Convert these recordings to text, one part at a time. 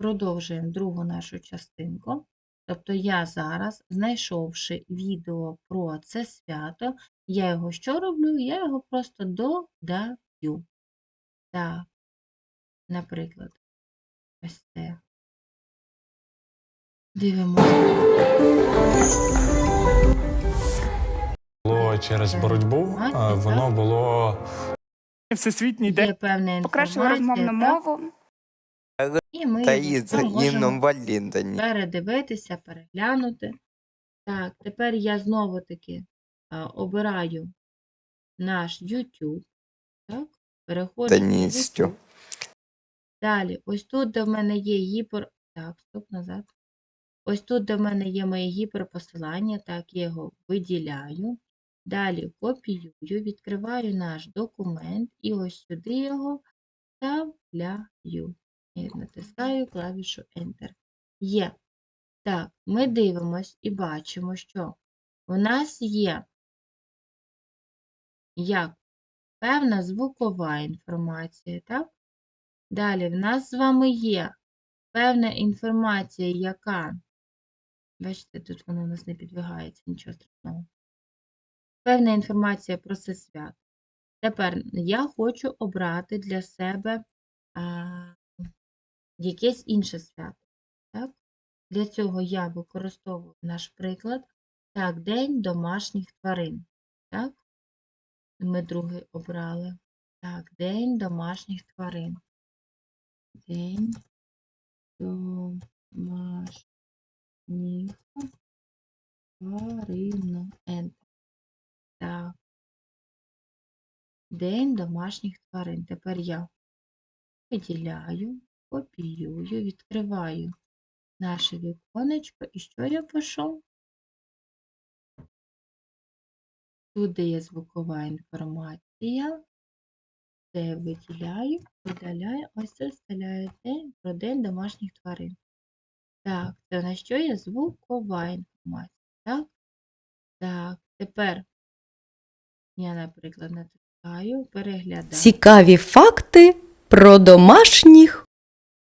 продовжуємо другу нашу частинку. Тобто я зараз, знайшовши відео про це свято, я його що роблю? Я його просто додаю. Так, наприклад, ось це. Дивимося. було через боротьбу, воно було Всесвітній день Є Покращили розмовну мову. І ми Та її і там можемо Інном передивитися, переглянути. Так, тепер я знову-таки а, обираю наш YouTube. Так, переходжу на. YouTube. Далі, ось тут, де в мене є гіпер. Так, стоп назад. Ось тут, де в мене є моє гіперпосилання, так, я його виділяю. Далі копіюю, відкриваю наш документ і ось сюди його вставляю. Натискаю клавішу Enter. Є. Так, ми дивимось і бачимо, що у нас є як певна звукова інформація, так? Далі в нас з вами є певна інформація, яка, бачите, тут воно у нас не підвигається, нічого страшного. Певна інформація про це свято. Тепер я хочу обрати для себе а, якесь інше свято. Так? Для цього я використовую наш приклад. Так, День домашніх тварин. Так? Ми другий обрали. Так, День домашніх тварин. День домашніх тварин. Enter. Так. День домашніх тварин. Тепер я виділяю, копіюю, відкриваю наше віконечко. І що я пишу? Тут є звукова інформація. Це виділяю, видаляю, ось це вставляю день про день домашніх тварин. Так, це на що є звукова інформація. Так? Так, тепер я, наприклад, натискаю, переглядаю. Цікаві факти про домашніх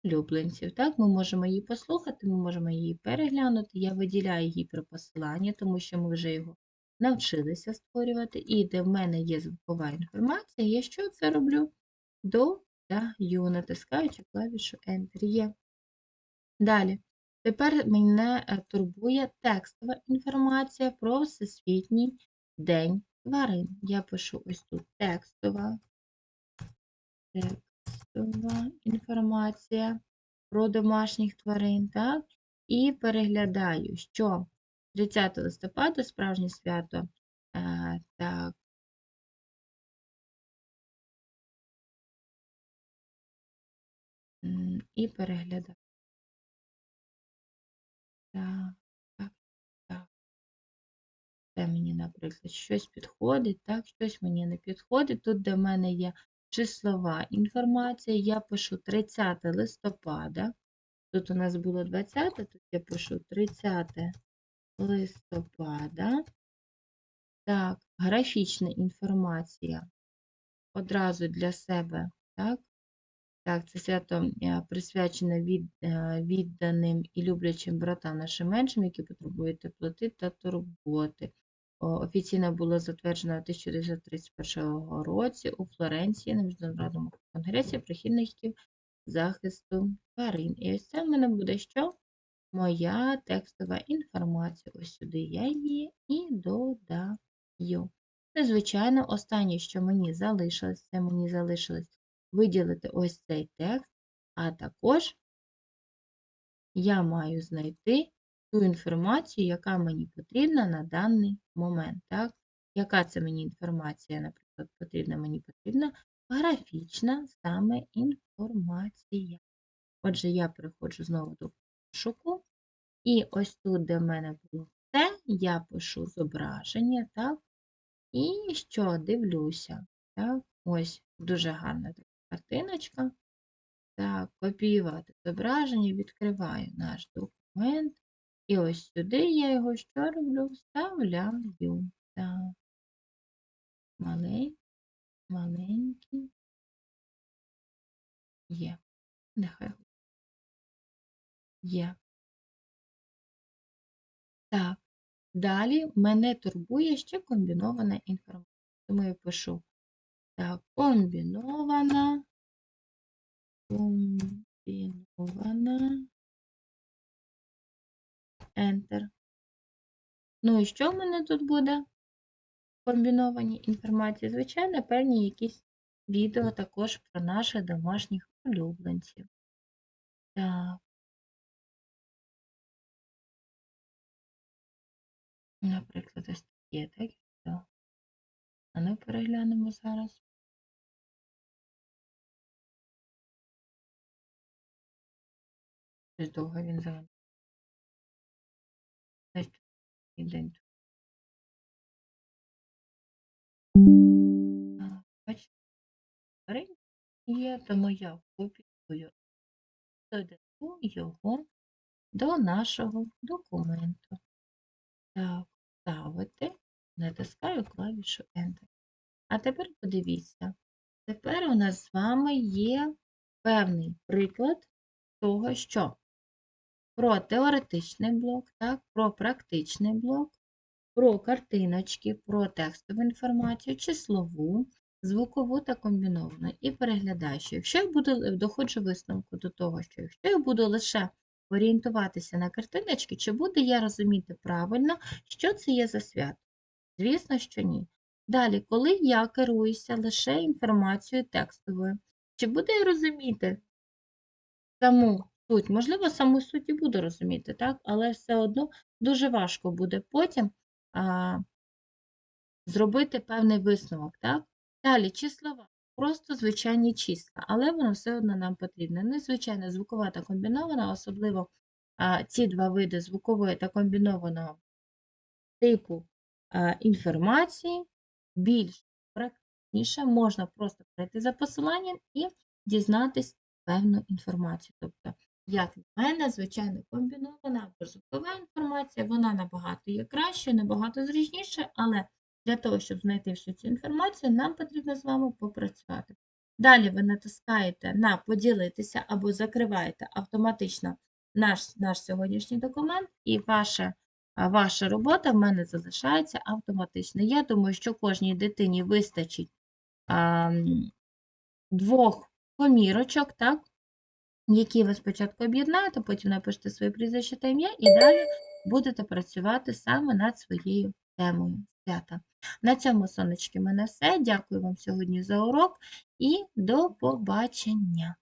улюбленців. Так, ми можемо її послухати, ми можемо її переглянути. Я виділяю її про посилання, тому що ми вже його навчилися створювати. І де в мене є звукова інформація, я що це роблю? Додаю, натискаючи клавішу Enter. Є. Далі. Тепер мене е, турбує текстова інформація про Всесвітній день тварин. Я пишу ось тут текстова. Інформація про домашніх тварин, так? І переглядаю, що 30 листопада справжнє свято. е, так. І переглядаю. Так, так, так. Це мені, наприклад, щось підходить, так, щось мені не підходить. Тут, де в мене є числова інформація, я пишу 30 листопада. Тут у нас було 20, тут я пишу 30 листопада. Так, графічна інформація одразу для себе, так? Так, це свято е, присвячене від, е, відданим і люблячим братам нашим меншим, які потребують теплоти та турботи. Офіційно було затверджено у 1931 році у Флоренції на Міжнародному конгресі прихильників захисту тварин. І ось це в мене буде що? Моя текстова інформація. Ось сюди я її і додаю. Це, звичайно, останнє, що мені залишилось, це мені залишилось виділити ось цей текст, а також я маю знайти ту інформацію, яка мені потрібна на даний момент. Так? Яка це мені інформація, наприклад, потрібна? Мені потрібна графічна саме інформація. Отже, я переходжу знову до пошуку. І ось тут, де в мене було все, я пишу зображення, так? І що дивлюся. Так? Ось дуже гарна така картиночка. Так, копіювати зображення, відкриваю наш документ. І ось сюди я його що роблю? Вставляю. Так. Маленький, маленький. Є. Нехай Є. Так. Далі мене турбує ще комбінована інформація. Тому я пишу так, комбінована, комбінована, Enter. Ну і що в мене тут буде? Комбіновані інформації. Звичайно, певні якісь відео також про наших домашніх улюбленців. Так. Наприклад, ось таке, так? А ну переглянемо зараз. Довго він за. Бачите, є, тому я копіюю, додаю його до нашого документу. Так, ставити, натискаю клавішу Enter. А тепер подивіться, тепер у нас з вами є певний приклад того, що про теоретичний блок, так, про практичний блок, про картиночки, про текстову інформацію, числову, звукову та комбіновану. І переглядаю, що якщо я буду доходжу висновку до того, що якщо я буду лише орієнтуватися на картиночки, чи буду я розуміти правильно, що це є за свято? Звісно, що ні. Далі, коли я керуюся лише інформацією текстовою, чи буду я розуміти саму суть? Можливо, саму суть і буду розуміти, так? але все одно дуже важко буде потім а, зробити певний висновок. Так? Далі, числова. Просто звичайні числа, але воно все одно нам потрібно. Незвичайно звукова та комбінована, особливо а, ці два види звукової та комбінованого типу а, інформації більш практичніше, можна просто перейти за посиланням і дізнатись певну інформацію. Тобто, як на мене, звичайно, комбінована або звукова інформація, вона набагато є краще, набагато зручніше, але для того, щоб знайти всю цю інформацію, нам потрібно з вами попрацювати. Далі ви натискаєте на поділитися або закриваєте автоматично наш, наш сьогоднішній документ, і ваша, ваша робота в мене залишається автоматично. Я думаю, що кожній дитині вистачить а, двох комірочок, так? Які ви спочатку об'єднаєте, потім напишете своє прізвище та ім'я, і далі будете працювати саме над своєю темою свята. На цьому, сонечки, мене все. Дякую вам сьогодні за урок і до побачення!